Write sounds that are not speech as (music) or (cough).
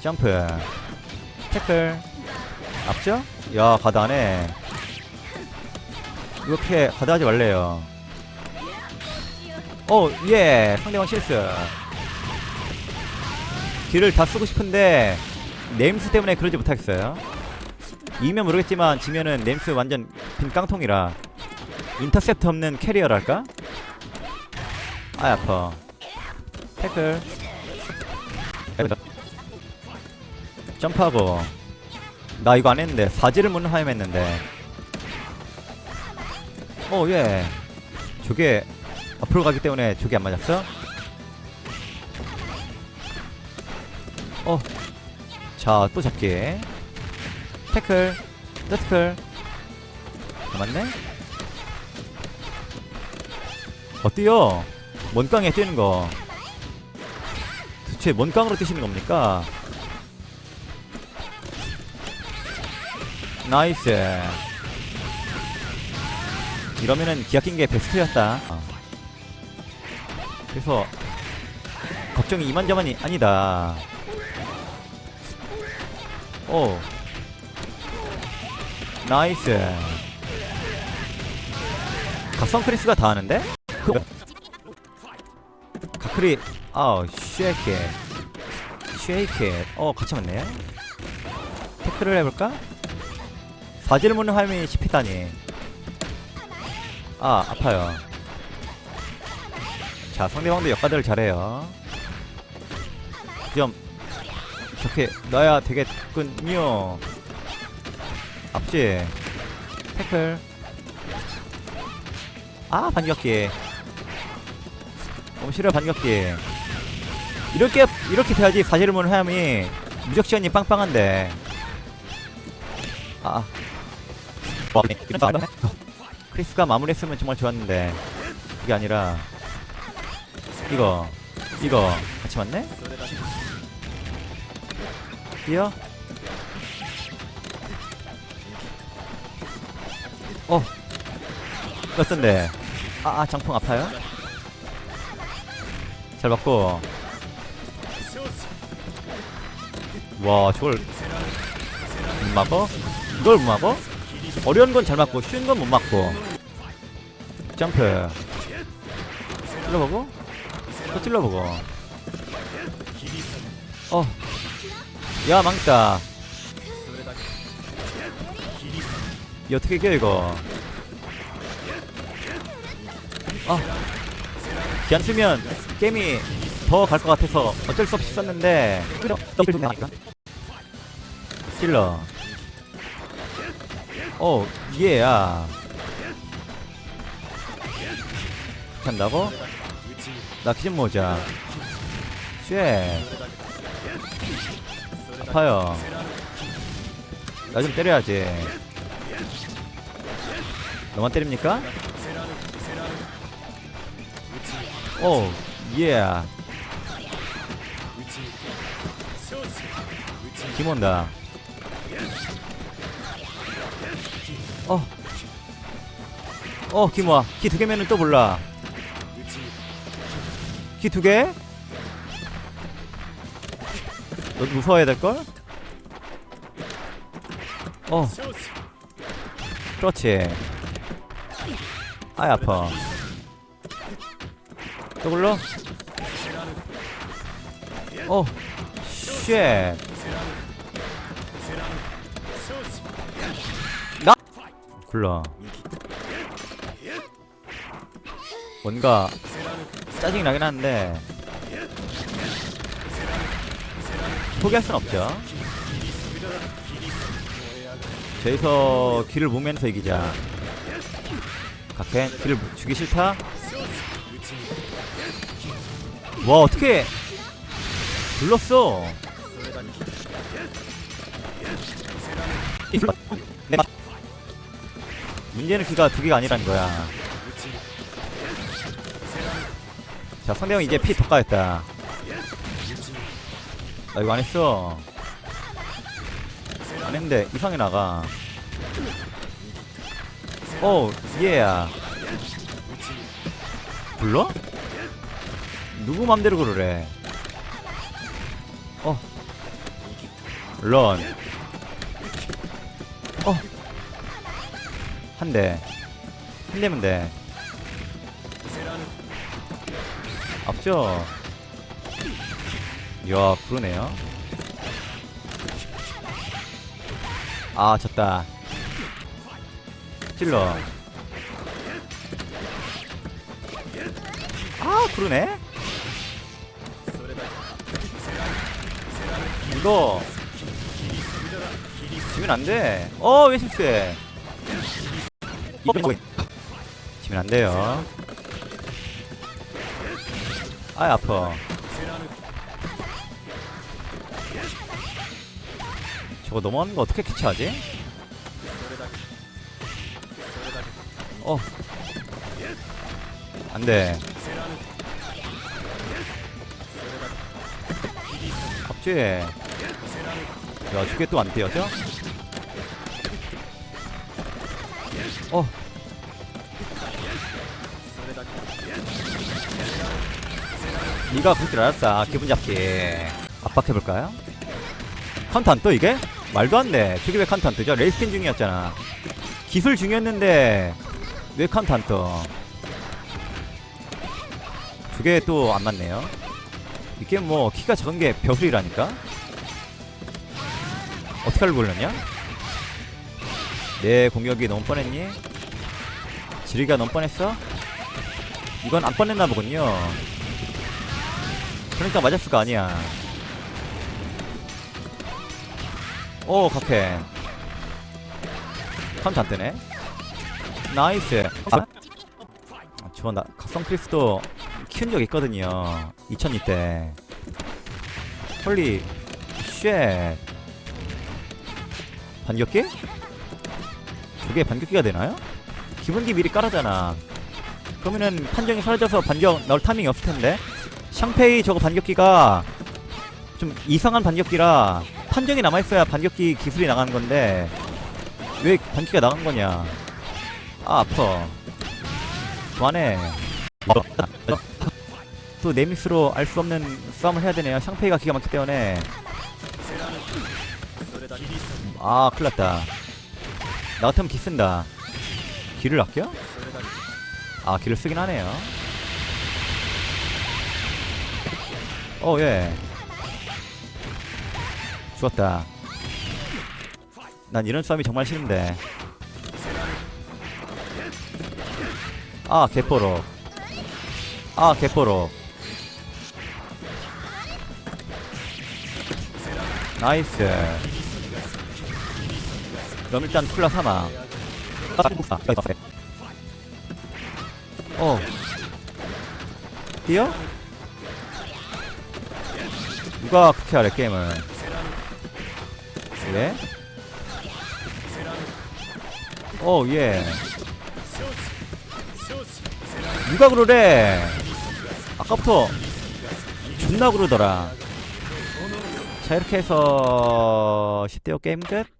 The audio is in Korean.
점프. 태클. 앞죠? 야 가다하네 이거 피해 가다하지 말래요. 오예. 상대방 실수. 길을 다 쓰고 싶은데 네임스 때문에 그러지 못하겠어요. 이면 모르겠지만 지면은 네임스 완전 빈 깡통이라 인터셉트 없는 캐리어랄까? 아 아파. 태클 점프하고 나 이거 안 했는데 사지를 못 하염했는데 오예 저게 앞으로 가기 때문에 저게 안 맞았어? 어. 자, 또 잡기. 태클. 태클. 맞네? 어, 뛰어. 뭔 깡에 뛰는 거. 도대체 뭔 깡으로 뛰시는 겁니까? 나이스. 이러면은 기아 낀게 베스트였다. 어. 그래서 걱정이 이만저만이 아니다. 오. 나이스. 각성 크리스가 다 하는데? 가크리, 아우, 쉐이키. 쉐이키. 어, 같이 맞네. 태클을 해볼까? 묻는 화면이 씹히다니. 아, 아파요. 자, 상대방도 역가들을 잘해요. 좀 이렇게 넣어야 되겠군요. 앞지 태클. 아 반격기. 너무 싫어 반격기. 이렇게 이렇게 돼야지 무는 화염이 무적시간이 빵빵한데. 아. 와, (laughs) 크리스가 마무리했으면 정말 좋았는데 그게 아니라 이거 이거 같이 맞네? 뛰어 어몇 선데 아, 아 장풍 아파요? 잘 맞고 와 저걸 못 막어? 이걸 못 막어? 어려운 건 잘 맞고 쉬운 건 못 맞고 점프 찔러보고 또 찔러보고 어. 야 망했다 이 어떻게 이겨 이거 아 기안 쓰면 게임이 더 갈 것 같아서 어쩔 수 없이 썼는데 찔러 어 예야 한다고? 나 기준 모자 쉣 아파요 나 좀 때려야지 너만 때립니까? 오 예. 김 온다 어. 어, 김와. 키두 개면은 또 몰라. 키 두 개? 너 무서워야 될걸? 어. 그렇지. 아이, 아파. 또 굴러? 어. 쉣. 굴러. 뭔가 짜증이 나긴 하는데 포기할 순 없죠. 저기서 길을 보면서 이기자. 각펜 길을 주기 싫다? 와 어떻게 눌렀어 문제는 귀가 두 개가 아니라는 거야. 자 상대방 이제 피더 까였다. 나 이거 안 했어. 안 했는데 이상하게 나가. 오 예야. 불러? 누구 맘대로 그러래? 어. 런. 어. 한 대. 한 대면 돼. 앞죠. 이야, 그러네요. 아, 졌다. 찔러. 아, 그러네. 이거 지면 안 돼. 어, 왜 실수해? 어, 지면 안 돼요. 아이 아파. 저거 넘어가는 거 어떻게 캐치하지? 어. 안 돼. 갑자기. 야, 저게 또안 뛰어져? 어. 네가 그럴 줄 알았다. 기분 잡기. 압박해볼까요? 안 떠, 이게? 말도 안 돼. 카운트 안 뜨죠? 레이스킨 중이었잖아. 기술 중이었는데, 왜안 떠? 저게 또 안 맞네요. 이게 뭐, 키가 작은 게 벼슬이라니까? 어떻게 알고 걸렸냐? 내 공격이 너무 뻔했니? 지리가 너무 뻔했어? 이건 안 뻔했나 보군요. 그러니까 맞았을 거 아니야. 오, 각해. 카운트 안 뜨네. 나이스. 아, 저, 나, 각성 크리스도 키운 적 있거든요. 2002 때. 헐리, 쉣. 반격기? 저게 반격기가 되나요? 기본기 미리 깔아잖아. 그러면은 판정이 사라져서 반격 나올 타이밍이 없을 텐데. 샹페이 저거 반격기가 좀 이상한 반격기라 판정이 남아있어야 반격기 기술이 나가는 건데 왜 반격기가 나간 거냐 아 아파 그만해 또 네미스로 알 수 없는 싸움을 해야 되네요 샹페이가 기가 막히기 때문에 아 큰일 났다 나 같으면 기 쓴다 기를 아껴? 아 기를 쓰긴 하네요 어, 예. 죽었다. 난 이런 싸움이 정말 싫은데. 아, 개뽀록. 아, 개뽀록. 나이스. 그럼 일단 쿨라 사마. 어. 뛰어? 누가 그렇게 하래 게임을 왜? 어 예. 누가 그러래 아까부터 존나 그러더라 자 이렇게 해서 10대어 게임 끝